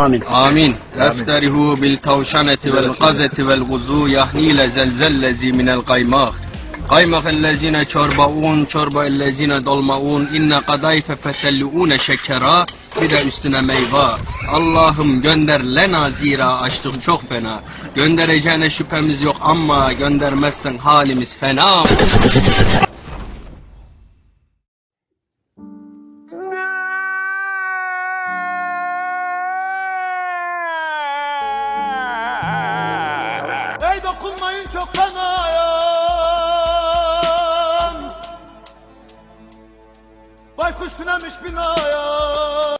Amin. Amin. Eftarihu bil tavşaneti vel hazeti vel guzu yahniyle zelzellezi minel kaymak. Kaymak ellezine çorbaun, çorba ellezine dolmaun, inne kadayfe fetelliune şekera, bir de üstüne meyva. Allah'ım gönder lena zira açtık çok fena. Göndereceğine şüphemiz yok ama göndermezsen halimiz fena. Dokunmayın çok fenayım Baykuş tünemiş binaya